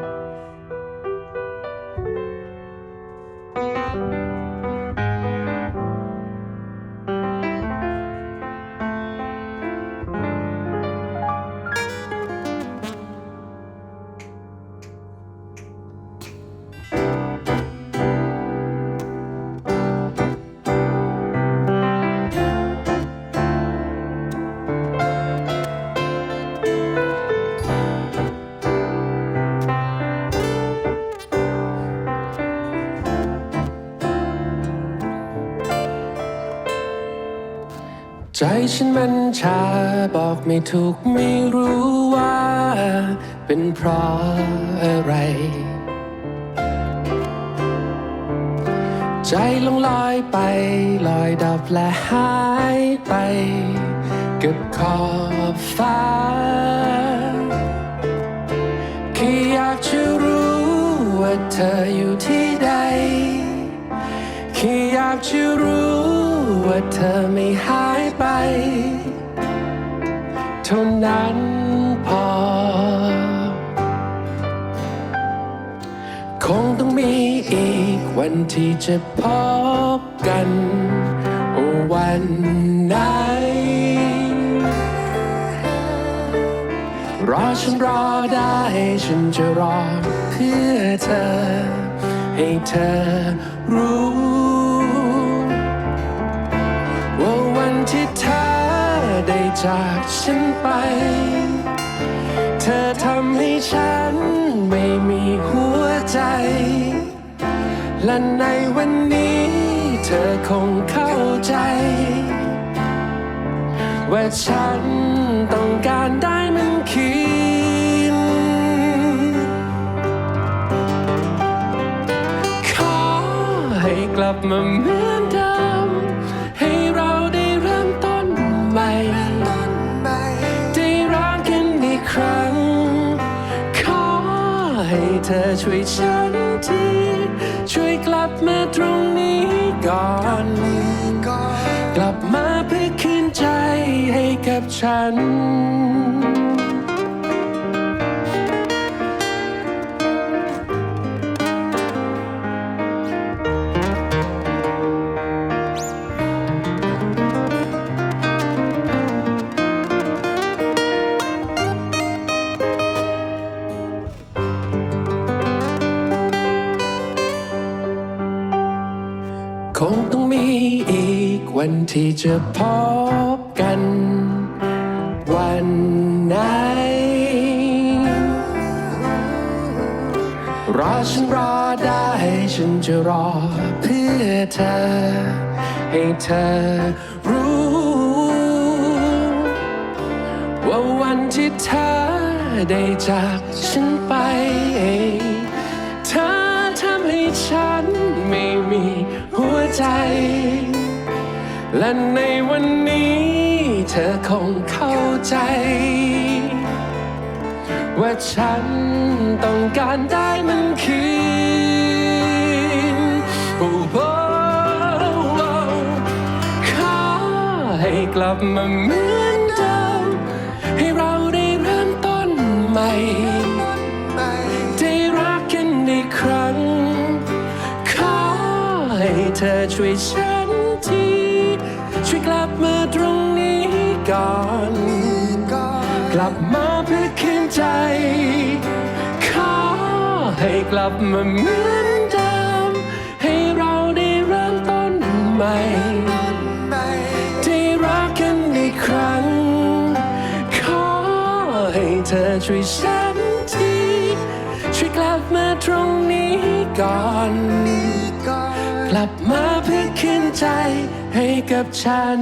Bye. ใจฉันมันชาบอกไม่ถูกไม่รู้ว่า เป็นเพราะอะไร ใจลงลอยไปลอยดับและหายไปกับขอบฟ้า แค่อยากจะรู้ว่าเธออยู่ที่ใด แค่อยากจะรู้ ว่าเธอไม่หายไป เท่านั้นพอ คงต้องมีอีกวันที่จะพบกัน วันไหน รอฉันรอได้ฉันจะรอเพื่อเธอ ให้เธอรู้ ที่เธอได้จากฉันไป เธอทำให้ฉันไม่มีหัวใจ และในวันนี้ เธอคงเข้าใจ ว่าฉันต้องการได้มันคืนขอให้กลับมาเหมือนเดิม เธอช่วยฉันทีช่วยกลับมาตรงนี้ก่อน กลับมาเพื่อคืนใจให้กับฉัน งต้องมีอีกวันที่จะพบกัน วันไหนรอฉันรอได้ ฉันจะรอเพื่อเธอ ให้เธอรู้ ว่าวันที่เธอได้จากฉันไปเธ และในวันนี้เธอคงเข้าใจ ว่าฉันต้องการได้มันคืนโอ้โหขอให้กลับมาเหมือนเดิมให้เราได้เริ่มต้นใหม่ได้รักกันอีกครั้งขอให้เธอช่วยฉัน กลับมาตรงนี้ก่อน กลับมาเพื่อคืนใจ ขอให้กลับมาเหมือนเดิม ให้เราได้เริ่มต้นใหม่ได้รักกันอีกครั้ง ขอให้เธอช่วยฉันทีช่วยกลับมาตรงนี้ก่อน กลับมาเพื่อคืนใจ กับฉัน